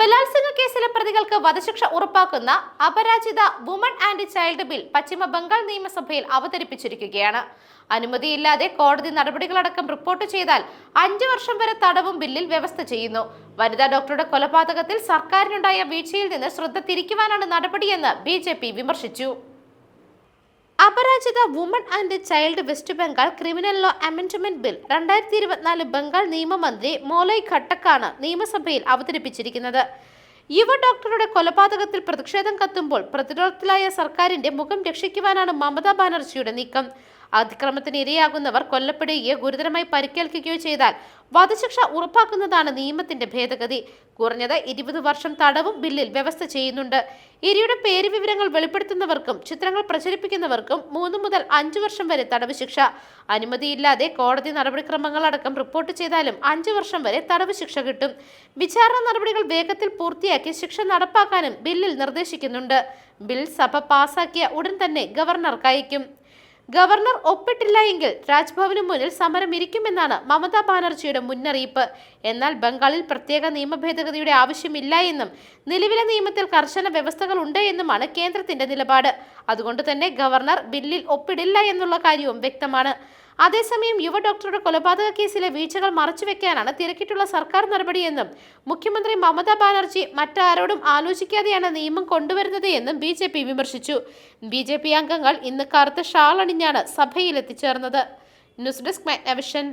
ബലാത്സംഗ കേസിലെ പ്രതികൾക്ക് വധശിക്ഷ ഉറപ്പാക്കുന്ന Aparajita woman and child bill Paschim Bengal നിയമസഭയിൽ അവതരിപ്പിച്ചിരിക്കുകയാണ്. അനുമതിയില്ലാതെ കോടതി നടപടികളടക്കം റിപ്പോർട്ട് ചെയ്താൽ അഞ്ചു വർഷം വരെ തടവും ബില്ലിൽ വ്യവസ്ഥ ചെയ്യുന്നു. വനിതാ ഡോക്ടറുടെ കൊലപാതകത്തിൽ സർക്കാരിനുണ്ടായ വീഴ്ചയിൽ നിന്ന് ശ്രദ്ധ തിരിക്കുവാനാണ് നടപടിയെന്ന് ബി വിമർശിച്ചു. Aparajita woman and child West Bengal criminal law amendment bill രണ്ടായിരത്തി ഇരുപത്തിനാല് ബംഗാൾ നിയമമന്ത്രി മോലൈ ഘട്ടക്കാണ് നിയമസഭയിൽ അവതരിപ്പിച്ചിരിക്കുന്നത്. യുവ ഡോക്ടറുടെ കൊലപാതകത്തിൽ പ്രതിഷേധം കത്തുമ്പോൾ പ്രതിരോധത്തിലായ സർക്കാരിന്റെ മുഖം രക്ഷിക്കുവാനാണ് മമതാ ബാനർജിയുടെ നീക്കം. അതിക്രമത്തിന് ഇരയാകുന്നവർ കൊല്ലപ്പെടുകയോ ഗുരുതരമായി പരിക്കേൽക്കുകയോ ചെയ്താൽ വധശിക്ഷ ഉറപ്പാക്കുന്നതാണ് നിയമത്തിന്റെ ഭേദഗതി. കുറഞ്ഞത് ഇരുപത് വർഷം തടവും ബില്ലിൽ വ്യവസ്ഥ ചെയ്യുന്നുണ്ട്. ഇരയുടെ പേര് വിവരങ്ങൾ വെളിപ്പെടുത്തുന്നവർക്കും ചിത്രങ്ങൾ പ്രചരിപ്പിക്കുന്നവർക്കും മൂന്ന് മുതൽ അഞ്ചു വർഷം വരെ തടവ് ശിക്ഷ. അനുമതിയില്ലാതെ കോടതി നടപടിക്രമങ്ങൾ അടക്കം റിപ്പോർട്ട് ചെയ്താലും അഞ്ചു വർഷം വരെ തടവ് ശിക്ഷ കിട്ടും. വിചാരണ നടപടികൾ വേഗത്തിൽ പൂർത്തിയാക്കി ശിക്ഷ നടപ്പാക്കാനും ബില്ലിൽ നിർദ്ദേശിക്കുന്നുണ്ട്. ബിൽ സഭ പാസാക്കിയ ഉടൻ തന്നെ ഗവർണർക്ക് അയക്കും. ഗവർണർ ഒപ്പിട്ടില്ല എങ്കിൽ രാജ്ഭവന് മുന്നിൽ സമരം ഇരിക്കുമെന്നാണ് മമതാ ബാനർജിയുടെ മുന്നറിയിപ്പ്. എന്നാൽ ബംഗാളിൽ പ്രത്യേക നിയമ ഭേദഗതിയുടെ ആവശ്യമില്ല എന്നും നിലവിലെ നിയമത്തിൽ കർശന വ്യവസ്ഥകൾ ഉണ്ട് എന്നുമാണ് കേന്ദ്രത്തിന്റെ നിലപാട്. അതുകൊണ്ട് തന്നെ ഗവർണർ ബില്ലിൽ ഒപ്പിടില്ല എന്നുള്ള കാര്യവും വ്യക്തമാണ്. അതേസമയം യുവ ഡോക്ടറുടെ കൊലപാതക കേസിലെ വീഴ്ചകൾ മറച്ചുവെക്കാനാണ് തിരക്കിട്ടുള്ള സർക്കാർ നടപടിയെന്നും മുഖ്യമന്ത്രി മമതാ ബാനർജി മറ്റാരോടും ആലോചിക്കാതെയാണ് നിയമം കൊണ്ടുവരുന്നത് എന്നും ബി ജെ പി വിമർശിച്ചു. ബി ജെ പി അംഗങ്ങൾ ഇന്ന് കറുത്ത ഷാൾ അണിഞ്ഞാണ് സഭയിൽ എത്തിച്ചേർന്നത് ന്യൂസ് ഡെസ്ക് മാഗ്നവിഷൻ.